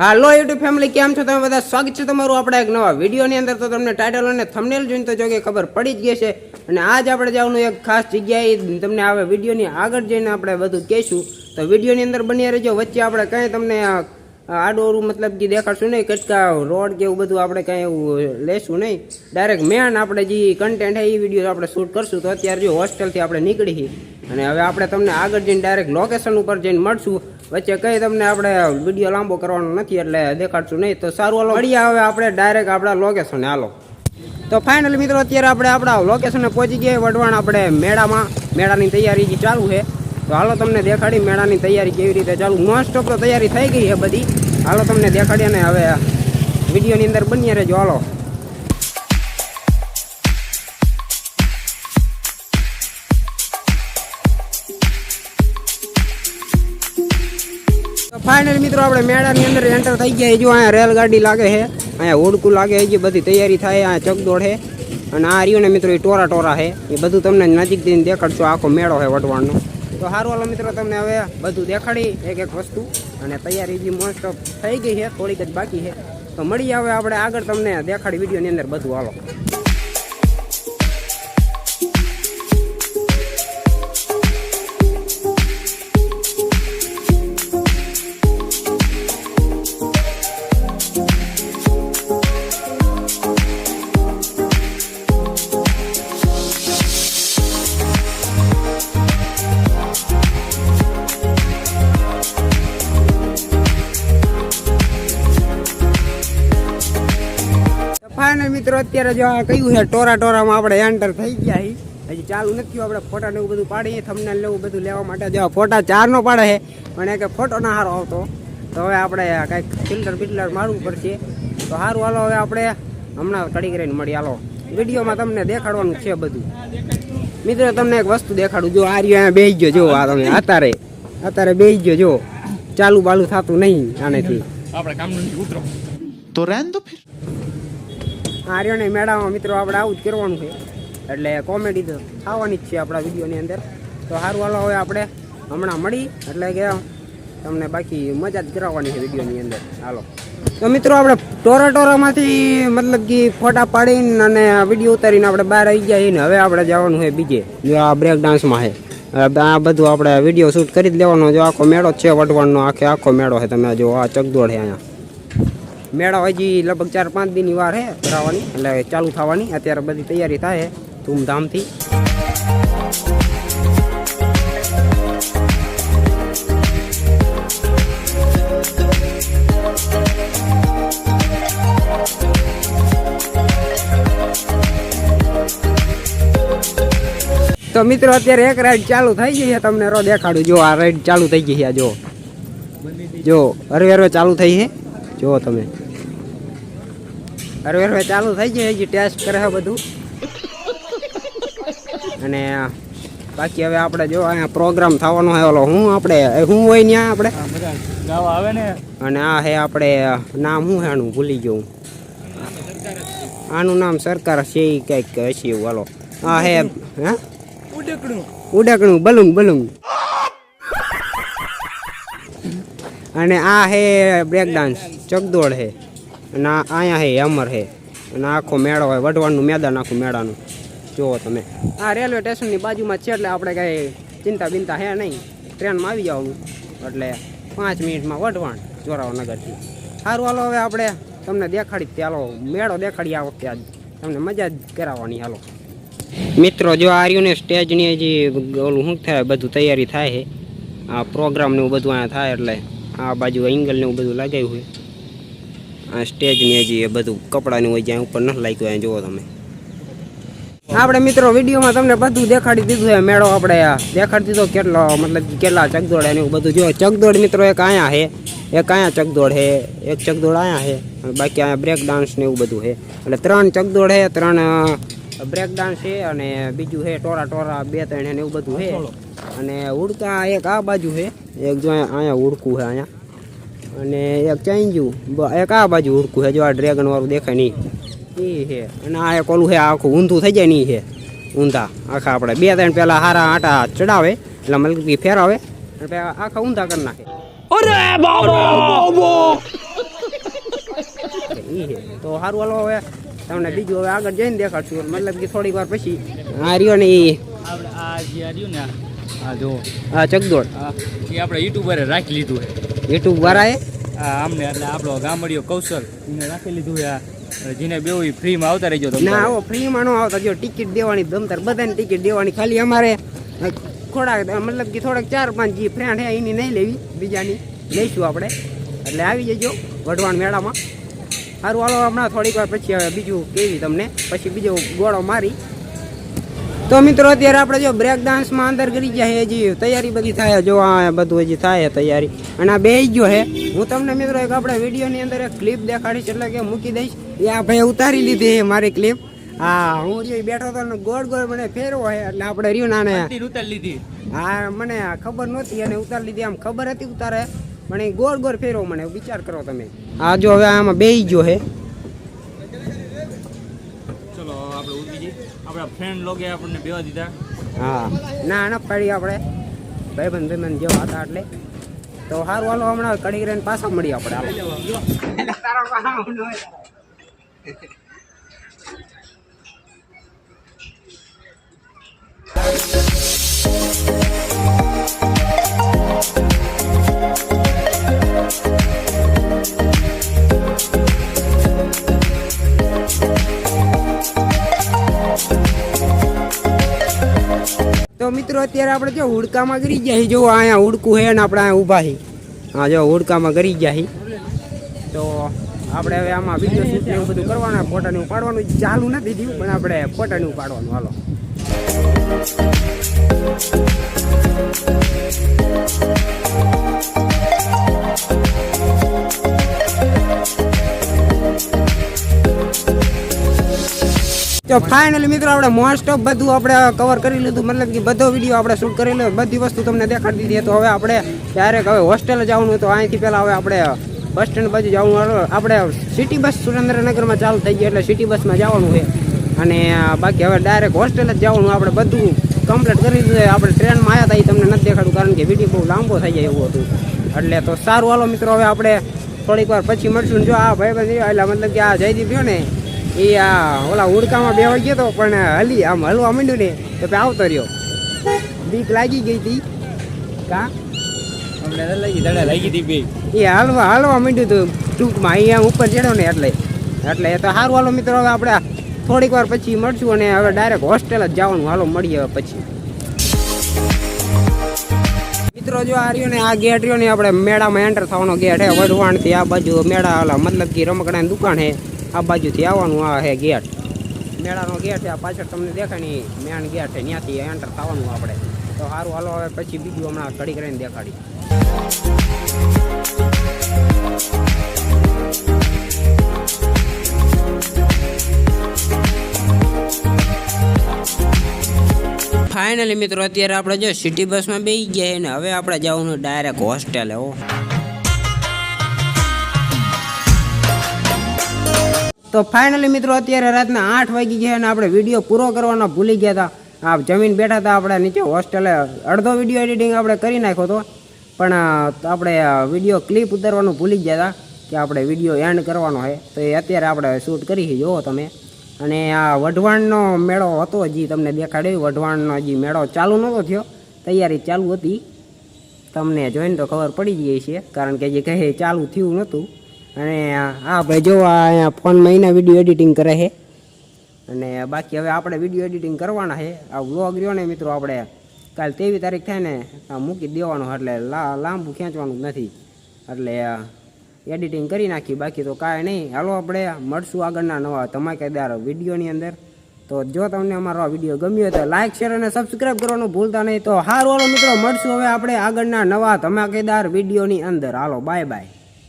હાલો YouTube family, કેમ છો? તમે બધા સ્વાગત છે તમારું આપણા એક નવા વિડીયોની અંદર. તો તમને ટાઇટલ અને થંબનેલ જોઈને તો જો ખબર પડી જ ગઈ છે અને આજ આપણે જવાનું એક ખાસ જગ્યાએ. તમને આવે વિડીયોની આગળ જઈને આપણે બધું કહીશું. તો વિડીયોની અંદર બન્યા રહેજો. વચ્ચે આપણે કંઈ તમને આડોરું મતલબ કે દેખાડશું નહીં. કટકા, રોડ કે એવું બધું આપણે કંઈ એવું લેશું નહીં. ડાયરેક્ટ મેન આપણે જે કન્ટેન્ટ હે એ વીડિયો આપણે શૂટ કરશું. તો અત્યારે જો હોસ્ટેલથી આપણે નીકળી અને હવે આપણે તમને આગળ જઈને ડાયરેક્ટ લોકેશન ઉપર જઈને મળશું. વચ્ચે કંઈ તમને આપણે વીડિયો લાંબો કરવાનો નથી એટલે દેખાડશું નહીં. તો સારું, હાલો. મળીએ હવે આપણે ડાયરેક્ટ આપણા લોકેશને હાલો. તો ફાઇનલ મિત્રો, અત્યારે આપણે આપણા લોકેશને પહોંચી ગયા વઢવાણ આપણે મેળામાં. મેળાની તૈયારી જે ચાલુ છે. તો હાલો તમને દેખાડી મેળાની તૈયારી કેવી રીતે ચાલુ. મોસ્ટ ઓફ તો તૈયારી થઈ ગઈ છે બધી. હાલો તમને દેખાડીએ ને હવે વિડીયોની અંદર બનીએ રહેજો, હાલો. ફાઇનલ મિત્રો, આપણે મેળાની અંદર એન્ટર થઈ ગયા. જો અહીંયા રેલગાડી લાગે છે, અહીંયા હોડકું લાગે છે, જે બધી તૈયારી થાય, અહીંયા ચકદોડ છે. અને આ રહ્યું ને મિત્રો, એ ટોરા ટોરા છે. એ બધું તમને નજીક જઈને દેખાડશો, આખો મેળો છે વટવાણનો તો સારું, હાલો મિત્રો, તમને હવે બધું દેખાડી, એક એક વસ્તુ. અને તૈયારી જે મોસ્ટ થઈ ગઈ છે, થોડીક જ બાકી છે. તો મળીએ આવે આપણે આગળ તમને દેખાડી વિડીયોની અંદર બધું, હાલો. ફાઇનલ મિત્રો અત્યારે જો આ કયું છે ટોરા ટોરામાં આપણે એન્ટર થઈ ગયા છીએ. હજી ચાલુ નથી થયું આપણે ફોટા ને એવું બધું પાડીએ થમને લેવું બધું લેવા માટે. જો આ ફોટા ચાર નો પાડે છે પણ એક ફોટો ના સારો આવતો. તો હવે આપણે કાંઈક ફિલ્ટર બિલ્ટર મારવું પડશે. તો સારું હાલો હવે આપણે હમણાં કડી કરીને મળી. હાલો વિડીયોમાં તમને દેખાડવાનું છે બધું. મિત્રો તમને એક વસ્તુ દેખાડું. જો આ રહ્યો બેસી ગયો જો આ તમે અત્યારે અત્યારે બેસી ગયો જો. ચાલુ બાલુ થતું નહીં આનેથી. આપણે કામ નથી ઉતરો. તો રહેન દો ફિર. આર્યોને મેળામાં મિત્રો આપણે આવું જ કરવાનું છે. એટલે કોમેડી તો થવાની જ છે આપણા વિડીયોની અંદર. તો સારું, હાલો હવે આપણે હમણાં મળી. એટલે કે તમને બાકી મજા જ કરાવવાની છે વિડીયોની અંદર. હાલો. તો મિત્રો આપણે ટોરા ટોરામાંથી મતલબ કે ફોટા પાડીને અને વીડિયો ઉતારીને આપણે બહાર આવી ગયા ને હવે આપણે જવાનું છે બીજે. જો આ બ્રેક ડાન્સમાં છે. આ બધું આપણે વીડિયો શૂટ કરી જ લેવાનો જો આખો મેળો છે વટવાણનો આખે આખો મેળો છે. તમે જો આ ચકદોડ છે અહીંયા. મેળો હજી લગભગ ચાર પાંચ દિનની વાર છે ભરાવાની. એટલે ચાલુ થવાની. અત્યારે બધી તૈયારી થાય છે ધૂમધામથી. તો મિત્રો, અત્યારે એક રાઈડ ચાલુ થઈ ગઈ છે. તમને રો દેખાડું. જો આ રાઈડ ચાલુ થઈ ગઈ છે આ, જો. જો હરવે હરવે ચાલુ થઈ છે. જુઓ તમે. હરવે હરવે ચાલુ થઈ જાય હજી ટેસ્ટ કરે બધું. અને બાકી હવે આપણે જો અહીંયા પ્રોગ્રામ થવાનો છે ઓલો હું આપણે હું હોય ત્યાં આપણે? ગાવા આવે ને. અને આ હે આપણે નામ હું હેનું ભૂલી ગયો આનું નામ સરકાર છે એ કંઈક હશે એવું હાલો. આ હે હે? ઉડકણું. ઉડકણું બલુંગ બલુંગ અને આ હે બ્રેક ડાન્સ ચકદોળ હે. અને અહીંયા હે અમર હે. અને આખો મેળો હોય, વઢવાણનું મેદાન, આખું મેળાનું. જુઓ તમે. આ રેલવે સ્ટેશનની બાજુમાં છે એટલે આપણે કાંઈ ચિંતા બિંતા હે નહીં. ટ્રેનમાં આવી જવાનું એટલે પાંચ મિનિટમાં વઢવાણ, જોરાવનગરથી. સારું હાલો, હવે આપણે તમને દેખાડી ત્યાં હાલો. મેળો દેખાડી આ વખતે આજ. તમને મજા જ કરાવવાની, હાલો. મિત્રો, જો ને સ્ટેજની જે ઓલું શું થાય, બધું તૈયારી થાય છે આ પ્રોગ્રામનું બધું અહીંયા થાય એટલે. આ બાજુ એંગલ ને એવું બધું લગાવ્યું હોય. આ સ્ટેજની હજી એ બધું કપડાની હોય જ્યાં ઉપર નથી લાગ્યું અહીંયા જુઓ તમે. આપણે મિત્રો વિડીયોમાં તમને બધું દેખાડી દીધું છે, મેળો આપણે દેખાડી દીધો કેટલો, મતલબ કેટલા ચકદોડ ને એવું બધું. જો, ચકદોડ મિત્રો એક અહીંયા છે, એક અહીંયા ચકદોડ છે, એક ચકદોડ અહીંયા છે, અને બાકી અહીંયા બ્રેક ડાન્સ ને એવું બધું છે. એટલે ત્રણ ચકદોડ છે, ત્રણ બ્રેક ડાન્સ છે અને બીજું છે ટોરા ટોરા બે ત્રણ એવું બધું છે. અને ઉડકા એક આ બાજુ છે. એક જો અહીંયા ઉડકું છે અહીંયા. અને એક ચાંજ્યું એક આ બાજુ ઉડકું છે જો આ ડ્રેગન વાળું દેખાય નહીં. એ છે. અને આ એક ઓલું છે આખું ઊંધું થઈ જાય નહીં છે. ઊંધા. આખા આપણે બે ત્રણ પહેલાં હારા આટા ચડાવે એટલે મલકી ફેરાવે અને આખા ઊંધા કરી નાખે. એ છે. તો સારું હાલો હવે તમને બીજું હવે આગળ જઈને દેખાડશું. મતલબ કે થોડીક વાર પછી. આ રહ્યો ને એ આ જે રહ્યું ને આ- આ જો આ ચકદોડ. આ એ આપણે યુટ્યુબરે રાખી લીધું છે. યુટ્યુબ વાળાએ? આ આમને એટલે આપણો ગામડીયો કૌશલ એને રાખી લીધું છે. આ જેને બેવું ફ્રીમાં આવતા રહેજો ના આવો ફ્રીમાં ન આવતા. જો ટિકિટ દેવાની દમતર બધાને ટિકિટ દેવાની. ખાલી અમારે થોડાક મતલબ કે થોડાક ચાર પાંચ જે ફ્રેન્ડ હે એની નહીં લેવી. બીજાની લઈશું આપણે. એટલે આવી જજો વઢવાણ મેળામાં. સારું હાલો હમણાં થોડીક વાર પછી હવે બીજું કેવી તમને. પછી બીજો ગોળો મારી. તો મિત્રો અત્યારે આપણે જો બ્રેક ડાન્સમાં અંદર કરી જાય હજી તૈયારી બધી થાય જો આ બધું હજી થાય તૈયારી. અને આ બે ગયો હે હું તમને મિત્રો એક આપણે વિડીયોની અંદર એક ક્લિપ દેખાડીશ એટલે કે મૂકી દઈશ. એ આ ભાઈ ઉતારી લીધી છે મારી ક્લિપ હા હું જે બેઠો હતો ગોળ ગોળ મને ફેરવો હે એટલે આપણે રહ્યું નાને ઉતારી લીધી. હા મને ખબર નહોતી અને ઉતારી લીધી આમ ખબર હતી ઉતારે પણ એ ગોળ ગોળ ફેરવો મને વિચાર કરો તમે. આ જો હવે આમાં બે ગયો છે ચલો આપણે ઉતરી જઈએ આપણા ફ્રેન્ડ લોગે આપણને બેવા દીધા. હા. ના ના પડી આપણે. ભાઈબંધ ભાઈબંધ જેવા હતા એટલે. તો સારું હાલો, હમણાં કડી રહીને પાછા મળીએ આપણે મિત્રો, અત્યારે આપણે જો હુડકામાં ગરી ગયા જો અહીંયા હુડકું છે ને આપણે અહીંયા ઊભા હી હા, જો હુડકામાં ગરી ગયા હી તો આપણે હવે આમાં વીડિયો શૂટ એવું બધું કરવાના ફોટાનું પાડવાનું ચાલુ નથી થયું, પણ આપણે ફોટાનું પાડવાનું હાલો. તો ફાઇનલી મિત્રો આપણે મોસ્ટ ઓફ બધું આપણે કવર કરી લીધું. મતલબ કે બધો વીડિયો આપણે શૂટ કરી લીધો બધી વસ્તુ તમને દેખાડી દીધી તો હવે આપણે ડાયરેક્ટ હવે હોસ્ટેલ જવાનું હોય તો અહીંથી પહેલાં હવે આપણે બસ સ્ટેન્ડ બાજુ જવાનું આપણે સિટી બસ સુરેન્દ્રનગરમાં ચાલુ થઈ ગઈ એટલે સિટી બસમાં જવાનું છે. અને બાકી હવે ડાયરેક્ટ હોસ્ટેલ જ જવાનું આપણે બધું કમ્પ્લીટ કરી દીધું આપણે ટ્રેનમાં આવ્યા હતા. એ તમને નથી દેખાડું કારણ કે વીડિયો બહુ લાંબો થઈ જાય એવું હતું. એટલે તો સારું હાલો મિત્રો. હવે આપણે થોડીક વાર પછી મળશું. જો આ ભાઈ બંધ એટલે મતલબ કે આ જયદીપ રહ્યો ને એ આ ઓલા ઉડકામાં બે ગયો તો પણ હલી આમ હલવા માંડ્યું ને તો આવતો રહ્યો. બીક લાગી ગઈ હતી કા? એ હાલવા હાલવા માંડ્યું હતું ટૂંકમાં અહીંયા ઉપર ચડ્યો ને એટલે. એટલે એ તો સારું. હાલો મિત્રો હવે આપણે થોડીક વાર પછી મળશું અને હવે ડાયરેક્ટ હોસ્ટેલ જ જવાનું. હાલો મળીએ હવે પછી. મિત્રો જો આ રહ્યો ને આ ગેટ રહ્યો ને આપણે મેળામાં એન્ટર થવાનો ગેટ હે. વઢવાણથી આ બાજુ મેળા ઓલા મતલબ કે રમકડાની દુકાન હે. આ બાજુથી આવવાનું, આ હે ગેટ. મેળાનો ગેટ છે, આ પાછળ તમને દેખાય ને મેન ગેટ છે, ત્યાંથી એન્ટર થવાનું આપણે. તો સારું હાલો, હવે પછી બીજું હમણાં ઘડી કરીને દેખાડી ફાઇનલી મિત્રો, અત્યારે આપણે જો સિટી બસમાં બેસી ગયા ને, હવે આપણે જવાનું ડાયરેક્ટ હોસ્ટેલે હો. તો ફાઇનલી મિત્રો, અત્યારે રાતના આઠ વાગી ગયા અને આપણે વીડિયો પૂરો કરવાનો ભૂલી ગયા હતા. આ જમીન બેઠા હતા આપણે નીચે હોસ્ટેલે. અડધો વીડિયો એડિટિંગ આપણે કરી નાખ્યો હતો. પણ આપણે વીડિયો ક્લિપ ઉતારવાનું ભૂલી ગયા હતા કે આપણે વીડિયો એન્ડ કરવાનો છે. તો એ અત્યારે આપણે શૂટ કરી જુઓ તમે. અને આ વઢવાણનો મેળો હતો હજી, તમને દેખાડ્યો. વઢવાણનો હજી મેળો ચાલુ નહોતો થયો. તૈયારી ચાલુ હતી. તમને જોઈને તો ખબર પડી ગઈ છે. કારણ કે જે કહે ચાલુ થયું નહોતું. અને હા ભાઈ જો અહીંયા ફોનમાં એના વીડિયો એડિટિંગ કરે છે. અને બાકી હવે આપણે વીડિયો એડિટિંગ કરવાના છે. આ વ્લોગ રહ્યો ને મિત્રો આપણે, કાલ તેવી તારીખ થાય ને મૂકી દેવાનું એટલે લાંબુ ખેંચવાનું નથી. એટલે એડિટિંગ કરી નાખી, બાકી તો કાંઈ નહીં. હાલો આપણે મળશું આગળના નવા ધમાકેદાર વિડીયોની અંદર. તો જો તમને અમારો આ વીડિયો ગમ્યો તો લાઇક શેર અને સબસ્ક્રાઇબ કરવાનું ભૂલતા નહીં. તો હારું, હાલો મિત્રો, મળશું હવે આપણે આગળના નવા ધમાકેદાર વિડીયોની અંદર. હાલો બાય બાય